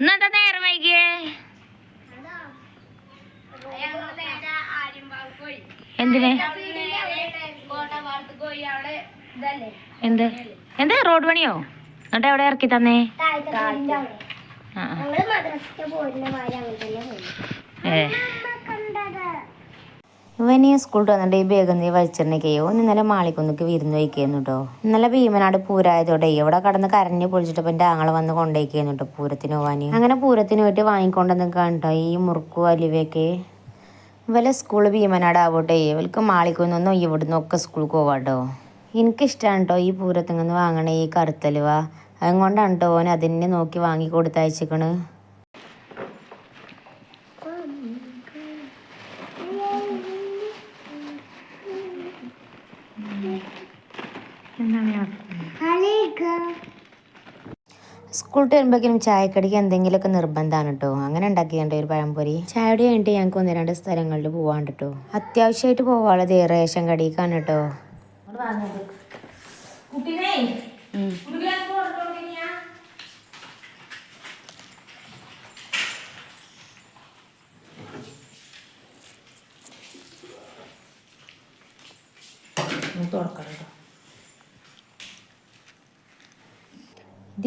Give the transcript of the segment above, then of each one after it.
ഇന്നെന്താ നേരം വൈകിയേ? എന്തിനെ? എന്ത്? എന്ത്? റോഡ് പണിയോ? എന്നിട്ട് എവിടെ ഇറക്കി തന്നേ? ഏ. ഇവൻ ഈ സ്കൂളിൽ വന്നിട്ട് ഈ ബേഗം നീ വലിച്ചിട്ടുണ്ടെങ്കിൽ ഓൻ ഇന്നലെ മാളിക്കുന്നിക്ക് വിരുന്ന് വയ്ക്കുന്നു കേട്ടോ ഇന്നലെ ഭീമനാട് പൂരായതോടെ ഇവിടെ കടന്ന് കരഞ്ഞ് പൊളിച്ചിട്ട് ഇപ്പം എന്റെ ആങ്ങളെ വന്ന് കൊണ്ടേക്കുന്നു കേട്ടോ പൂരത്തിന് പോവാൻ അങ്ങനെ പൂരത്തിന് പോയിട്ട് വാങ്ങിക്കൊണ്ടെന്ന് കണ്ടോ ഈ മുറുക്കു അലുവയൊക്കെ? ഇവലെ സ്കൂൾ ഭീമനാട് ആവട്ടെ മാളിക്കുന്നൊന്നും ഇവിടുന്ന് ഒക്കെ സ്കൂളിൽ പോവാട്ടോ എനിക്കിഷ്ടമാണ് കേട്ടോ ഈ പൂരത്തിങ്ങന്ന് വാങ്ങണേ ഈ കറുത്തലുവ. അതുകൊണ്ടാണ് കേട്ടോ ഓൻ അതിനെ നോക്കി വാങ്ങി കൊടുത്തയച്ചിക്കണ് സ്കൂളിൽ വരുമ്പോഴേക്കും ചായക്കടിക്ക് എന്തെങ്കിലുമൊക്കെ നിർബന്ധമാണ് കേട്ടോ അങ്ങനെ ഉണ്ടാക്കിയുണ്ട് ഒരു പഴംപൊരി. ചായയുടെ കഴിഞ്ഞിട്ട് ഞങ്ങൾക്ക് ഒന്ന് രണ്ട് സ്ഥലങ്ങളിൽ പോവാണ്ട് കേട്ടോ അത്യാവശ്യമായിട്ട് പോവാനുള്ളത് റേഷൻ കടിക്കാണ് കേട്ടോ. തുറക്കണം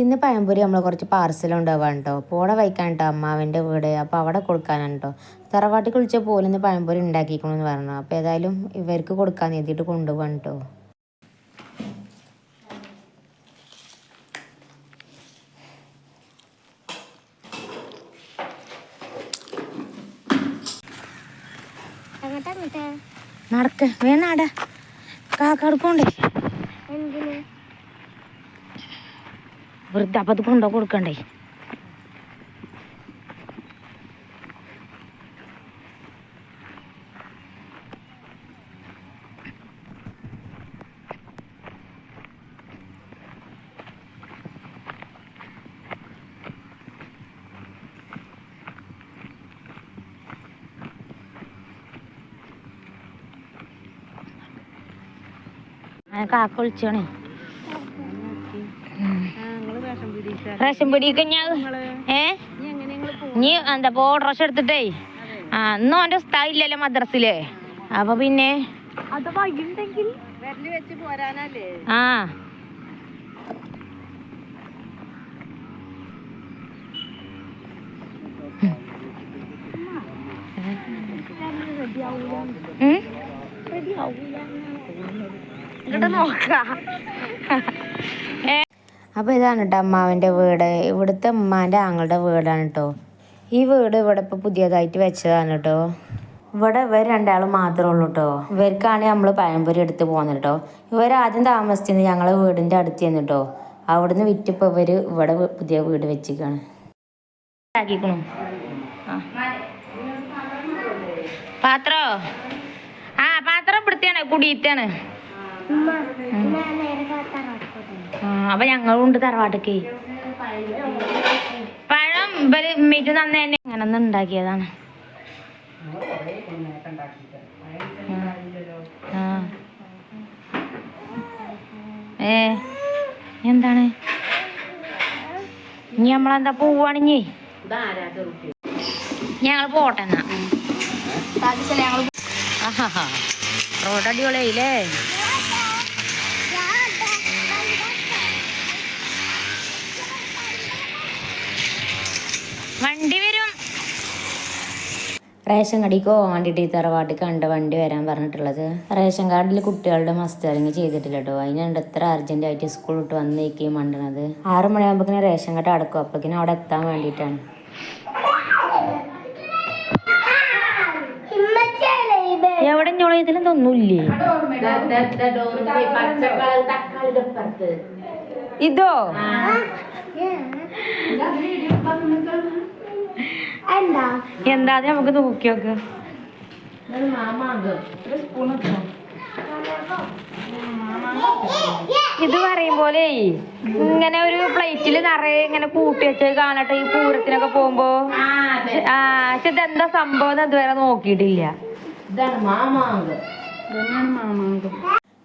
ഇതിന്ന് പഴംപൊരി നമ്മൾ കുറച്ച് പാർസൽ ഉണ്ടാവാൻ കേട്ടോ പോടെ വയ്ക്കാൻ കേട്ടോ അമ്മാവിന്റെ വീട്. അപ്പോൾ അവിടെ കൊടുക്കാനാണ് കേട്ടോ തറവാട്ടിൽ കുളിച്ച ഇന്ന് പഴംപൊരി ഉണ്ടാക്കിക്കണമെന്ന് പറഞ്ഞു. അപ്പോൾ ഏതായാലും ഇവർക്ക് കൊടുക്കാൻ എഴുതിയിട്ട് കൊണ്ടുപോകാൻ കേട്ടോ നടക്ക അങ്ങോട്ട്. നടക്ക്. വേ നാട. കാക്കടുക്കണ്ടേ എന്തിന് വെറുതെ അപ്പം അത് കൊണ്ടോ കൊടുക്കണ്ടേ? കാക്ക വിളിച്ചാണേ റേഷൻ പിടിയൊക്കെ ഞാൻ ഏ? നീ എന്താ പോ ഡ്രസ് എടുത്തിട്ടേ. ആ ഇന്നും ഓന്റെ സ്ഥലമില്ലല്ലോ മദ്രസിൽ. അപ്പൊ പിന്നെ ആ. ഉം? ഇങ്ങോട്ട് നോക്കാം. ഏ? അപ്പോൾ ഇതാണ് കേട്ടോ അമ്മാവന്റെ വീട്. ഇവിടുത്തെ ഉമ്മാന്റെ ആങ്ങളുടെ വീടാണ് കേട്ടോ ഈ വീട് ഇവിടെ ഇപ്പോൾ പുതിയതായിട്ട് വെച്ചതാണ് കേട്ടോ ഇവിടെ ഇവർ രണ്ടാളും മാത്രമേ ഉള്ളൂ കേട്ടോ ഇവർക്കാണ് നമ്മൾ പഴംപൊരി എടുത്ത് പോകുന്നത് കേട്ടോ ഇവർ ആദ്യം താമസിച്ചിരുന്നത് ഞങ്ങളെ വീടിന്റെ അടുത്ത് ചെന്ന് കേട്ടോ അവിടുന്ന് വിറ്റിപ്പോൾ ഇവർ ഇവിടെ പുതിയ വീട് വെച്ചിരിക്കുകയാണ് ആക്കിക്കണു പാത്രോ? ആ പാത്രം ഇവിടുത്തെയാണ് കുടിയിട്ടാണ്. അപ്പൊ ഞങ്ങളുണ്ട് തറവാട്ടൊക്കെ. പഴം ഇവർ ഉമ്മയ്ക്ക് തന്നെ അങ്ങനെ ഒന്ന് ഉണ്ടാക്കിയതാണ്. ഏ എന്താണ്? ഇനി നമ്മളെന്താ പോവാണിഞ്ഞി ഞങ്ങൾ പോട്ടെ എന്നാ. ആഹാ. റോഡ് അടിപൊളിയായില്ലേ? വണ്ടി വരും. റേഷൻ കടിക്ക് വേണ്ടിയിട്ട് ഈ തറവാട്ടിൽ കണ്ട വണ്ടി വരാൻ പറഞ്ഞിട്ടുള്ളത്. റേഷൻ കാർഡിൽ കുട്ടികളുടെ മസ്റ്ററിങ് ചെയ്തിട്ടില്ല കേട്ടോ അതിനുണ്ട് എത്ര അർജന്റ് ആയിട്ട് സ്കൂൾ വിട്ട് വന്നേക്കുകയും മണ്ടണത്. ആറ് മണിയാകുമ്പോഴേക്കിനും റേഷൻ കാർഡ് അടക്കും. അപ്പോഴേക്കിനും അവിടെ എത്താൻ വേണ്ടിയിട്ടാണ്. എവിടെ ഞോളെ ഇതിലും തൊന്നൂല്ലേ ഇതോ? എന്താ അത് നമുക്ക് നോക്കി നോക്ക്. ഇത് പറയും പോലെ ഇങ്ങനെ ഒരു പ്ലേറ്റിൽ നിറയെ ഇങ്ങനെ കൂട്ടി വെച്ച് കാണട്ടെ ഈ പൂരത്തിനൊക്കെ പോകുമ്പോ. ആ പക്ഷെ ഇതെന്താ സംഭവം ഇതുവരെ നോക്കിയിട്ടില്ല.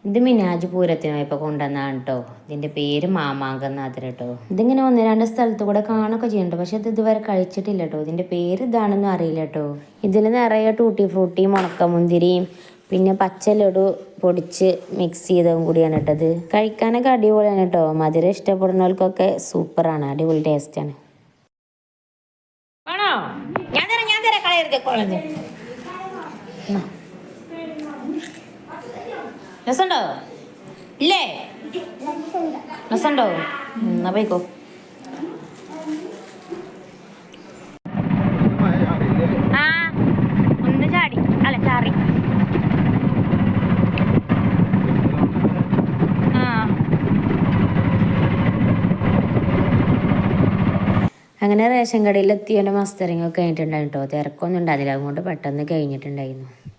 ഇത് മിനാജ് പൂരത്തിനായപ്പോൾ കൊണ്ടുവന്നാണ് കേട്ടോ ഇതിന്റെ പേര് മാമാങ്കനാഥൻ കേട്ടോ ഇതിങ്ങനെ ഒന്ന് രണ്ട് സ്ഥലത്ത് കൂടെ കാണുകയൊക്കെ ചെയ്യുന്നുണ്ട് പക്ഷെ ഇത് ഇതുവരെ കഴിച്ചിട്ടില്ല കേട്ടോ ഇതിന്റെ പേര് ഇതാണെന്നും അറിയില്ല കേട്ടോ ഇതിൽ നിറയെ ടൂട്ടി ഫ്രൂട്ടിയും ഉണക്കമുന്തിരിയും പിന്നെ പച്ച ലഡു പൊടിച്ച് മിക്സ് ചെയ്തതും കൂടിയാണ് കേട്ടത് കഴിക്കാനൊക്കെ അടിപൊളിയാണ് കേട്ടോ മധുരം ഇഷ്ടപ്പെടുന്നവർക്കൊക്കെ സൂപ്പറാണ് അടിപൊളി ടേസ്റ്റാണ് ആണോ. ഞാൻ തരാം ഞാൻ തരാം. കളയരുത് കുളഞ്ഞ് രസമുണ്ടോ? ഇല്ലേ? രസമുണ്ടോ? എന്നാ പോയിക്കോ. ആ ചാടി. അങ്ങനെ റേഷൻ കടയിൽ എത്തിയ മസ്തറിങ്ങൊക്കെ കഴിഞ്ഞിട്ടുണ്ടായിരുന്നു കേട്ടോ. തിരക്കൊന്നും ഉണ്ടായിരുന്നില്ല. അതുകൊണ്ട് പെട്ടെന്ന് കഴിഞ്ഞിട്ടുണ്ടായിരുന്നു.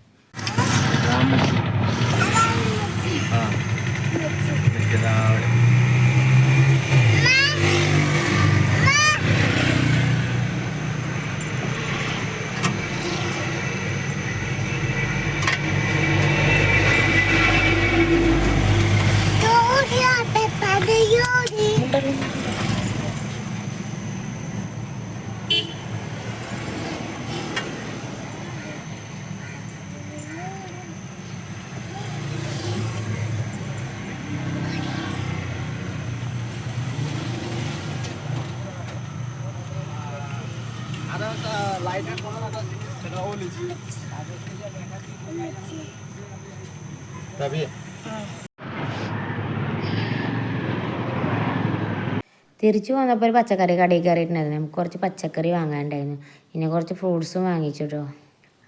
തിരിച്ചു വന്നപ്പോൾ ഒരു പച്ചക്കറി കടയിൽ കയറിയിട്ടുണ്ടായിരുന്നു. നമുക്ക് കുറച്ച് പച്ചക്കറി വാങ്ങാനുണ്ടായിരുന്നു. പിന്നെ കുറച്ച് ഫ്രൂട്ട്സും വാങ്ങിച്ചു കേട്ടോ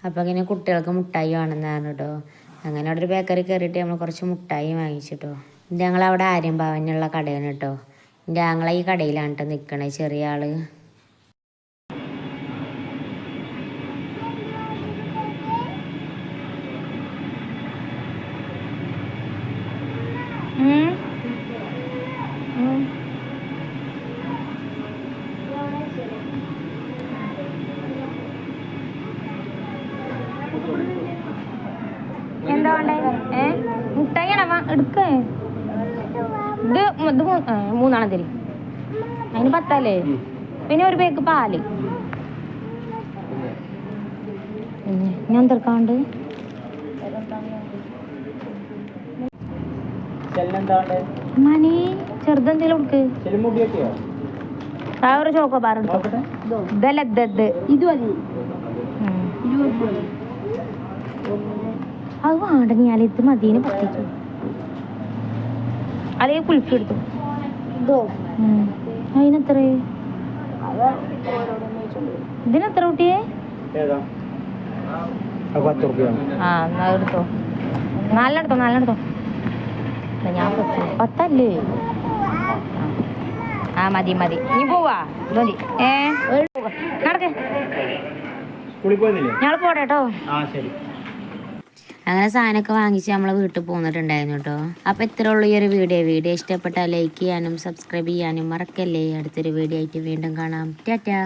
അപ്പോൾ ഇങ്ങനെ കുട്ടികൾക്ക് മുട്ടായി വേണമെന്നാണ് കേട്ടോ അങ്ങനെ അവിടെ ഒരു ബേക്കറി കയറിയിട്ട് നമ്മൾ കുറച്ച് മുട്ടായി വാങ്ങിച്ചിട്ടോ ഞങ്ങൾ ഞങ്ങളവിടെ ആര്യം ഭവനുള്ള കടയാണ് കേട്ടോ എന്റെ ആങ്ങളെ ഈ കടയിലാണ് കേട്ടോ നിൽക്കണേ ചെറിയ ആൾ. എടുക്കേ ഇത് ഇത് മൂ- ആ, മൂന്നെണ്ണം അതിന് പത്തല്ലേ? പിന്നെ ഒരു പേക്ക് പാൽ. ഞാൻ തീർക്കാണ്ട്. മണി ചെറുതെന്തെങ്കിലും കൊടുക്ക്. ആ ഒരു ചോക്കോ ബാർ ഇതല്ല ഇത് ഇത്. മതി. അത് വേണ്ട ഞാൻ ഇത് മതിയെ പറ്റിച്ചു അതേ കുൽഫി എടുത്തു. അതിനെത്ര ഇതിനെത്ര കുട്ടിയെ? ആ എന്നാ എടുത്തോ. നാലെടുത്തോ നാലെടുത്തോ ഞാൻ പത്ത് പത്തല്ലേ? ആ മതി മതി. നീ പോവാ. മതി. ഏ? നടക്കേ. ഞങ്ങൾ പോട്ടെ കേട്ടോ. ആ ശരി. അങ്ങനെ സാധനമൊക്കെ വാങ്ങിച്ച് നമ്മളെ വീട്ടിൽ പോന്നിട്ടുണ്ടായിരുന്നു കേട്ടോ അപ്പോൾ ഇത്ര ഉള്ളൂ ഈ ഒരു വീഡിയോ വീഡിയോ ഇഷ്ടപ്പെട്ടാൽ ലൈക്ക് ചെയ്യാനും സബ്സ്ക്രൈബ് ചെയ്യാനും മറക്കല്ലേ. അടുത്തൊരു വീഡിയോ ആയിട്ട് വീണ്ടും കാണാം. ടാറ്റാ.